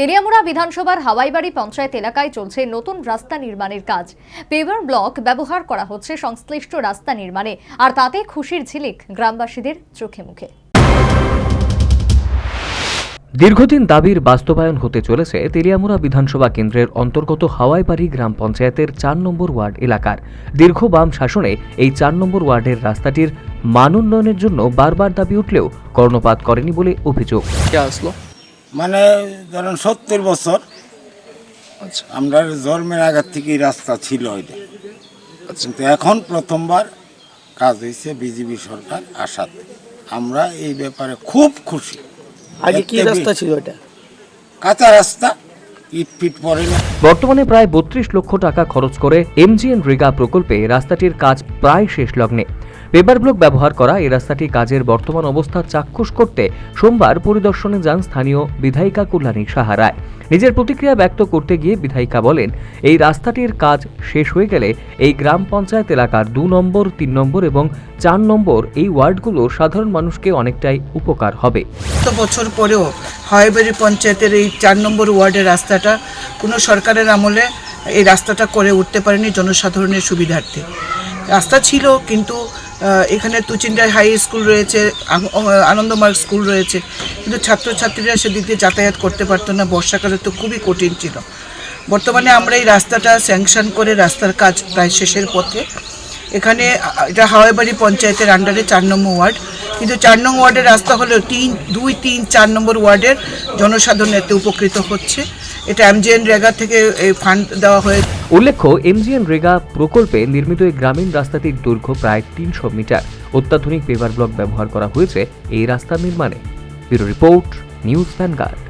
তেলিয়ামুড়া বিধানসভার হাওয়াইবাড়ি পঞ্চায়েত এলাকায় চলছে নতুন রাস্তা নির্মাণের কাজ। পেভার ব্লক ব্যবহার করা হচ্ছে সংশ্লিষ্ট রাস্তা নির্মাণে আর তাতে খুশির ঝিলিক গ্রামবাসীদের চোখে মুখে। দীর্ঘদিন দাবির বাস্তবায়ন হতে চলেছে তেলিয়ামুড়া বিধানসভা কেন্দ্রের অন্তর্গত হাওয়াইবাড়ি গ্রাম পঞ্চায়েতের চার নম্বর ওয়ার্ড এলাকার। দীর্ঘ বাম শাসনে এই চার নম্বর ওয়ার্ডের রাস্তাটির মান উন্নয়নের জন্য বারবার দাবি উঠলেও কর্ণপাত করেনি বলে অভিযোগ। আসলো? মানে ধরেন সত্তর বছর আচ্ছা। আমরা জন্মের আগের থেকেই রাস্তা ছিল এটা। কিন্তু এখন প্রথমবার কাজ হয়েছে বিজেপি সরকার আসাতে। আমরা এই ব্যাপারে খুব খুশি। আগে কি রাস্তা ছিল এটা? কাঁচা রাস্তা বর্তমানে প্রায় বত্রিশ লক্ষ টাকা খরচ করে এমজিএন রেগা প্রকল্পে রাস্তাটির কাজ প্রায় শেষ লগ্নে পেপার ব্লক ব্যবহার করা এই রাস্তাটি কাজের বর্তমান অবস্থা চাক্ষুষ করতে সোমবার পরিদর্শনে যান স্থানীয় বিধায়িকা কল্যাণী সাহারায় নিজের প্রতিক্রিয়া ব্যক্ত করতে গিয়ে বিধায়িকা বলেন, এই রাস্তাটির কাজ শেষ হয়ে গেলে এই গ্রাম পঞ্চায়েত এলাকার দু নম্বর, তিন নম্বর এবং চার নম্বর এই ওয়ার্ডগুলোর সাধারণ মানুষকে অনেকটাই উপকার হবে। বছর পরেও হাওয়াইবাড়ি পঞ্চায়েতের এই চার নম্বর ওয়ার্ডের রাস্তাটা কোনো সরকারের আমলে এই রাস্তাটা করে উঠতে পারেনি জনসাধারণের সুবিধার্থে। রাস্তা ছিল, কিন্তু এখানে তুচিন্ডা হাই স্কুল রয়েছে আনন্দমার্গ স্কুল রয়েছে। কিন্তু ছাত্রছাত্রীরা সেদিক দিয়ে যাতায়াত করতে পারতো না, বর্ষাকালে তো খুবই কঠিন ছিল। বর্তমানে আমরা এই রাস্তাটা স্যাংশন করে রাস্তার কাজ প্রায় শেষের পথে। এখানে, এটা হাওয়াইবাড়ি পঞ্চায়েতের আন্ডারে চার নম্বর ওয়ার্ড। কিন্তু চার নম্বর ওয়ার্ডের রাস্তা হলেও তিন, দুই, তিন, চার নম্বর ওয়ার্ডের জনসাধারণ এতে উপকৃত হচ্ছে। এটা এমজিএন রেগা থেকে এই ফান্ড দেওয়া হয়ে উল্লেখ্য এমজিএন রেগা প্রকল্পে নির্মিত এই গ্রামীণ রাস্তাটির দৈর্ঘ্য প্রায় তিনশো মিটার। অত্যাধুনিক পেপার ব্লক ব্যবহার করা হয়েছে এই রাস্তা নির্মাণে। Bureau report, news vanguard.